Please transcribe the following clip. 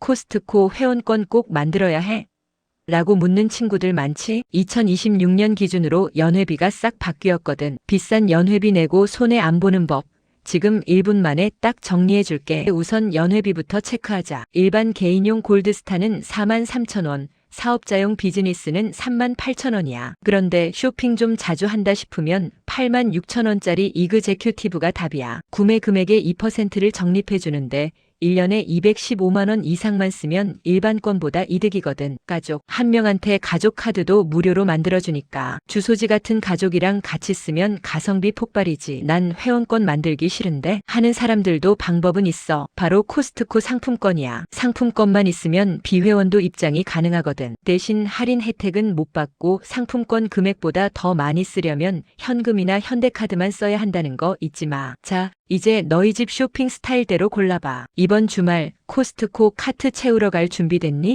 코스트코 회원권 꼭 만들어야 해? 라고 묻는 친구들 많지? 2026년 기준으로 연회비가 싹 바뀌었거든. 비싼 연회비 내고 손해 안 보는 법. 지금 1분 만에 딱 정리해 줄게. 우선 연회비부터 체크하자. 일반 개인용 골드스타는 43,000원, 사업자용 비즈니스는 38,000원이야. 그런데 쇼핑 좀 자주 한다 싶으면 86,000원짜리 이그제큐티브가 답이야. 구매 금액의 2%를 적립해 주는데 1년에 215만원 이상만 쓰면 일반 건보다 이득이거든. 가족. 한 명한테 가족 카드도 무료로 만들어주니까. 주소지 같은 가족이랑 같이 쓰면 가성비 폭발이지. 난 회원권 만들기 싫은데 하는 사람들도 방법은 있어. 바로 코스트코 상품권이야. 상품권만 있으면 비회원도 입장이 가능하거든. 대신 할인 혜택은 못 받고 상품권 금액보다 더 많이 쓰려면 현금이나 현대카드만 써야 한다는 거 잊지 마. 자, 이제 너희 집 쇼핑 스타일대로 골라봐. 이번 주말 코스트코 카트 채우러 갈 준비 됐니?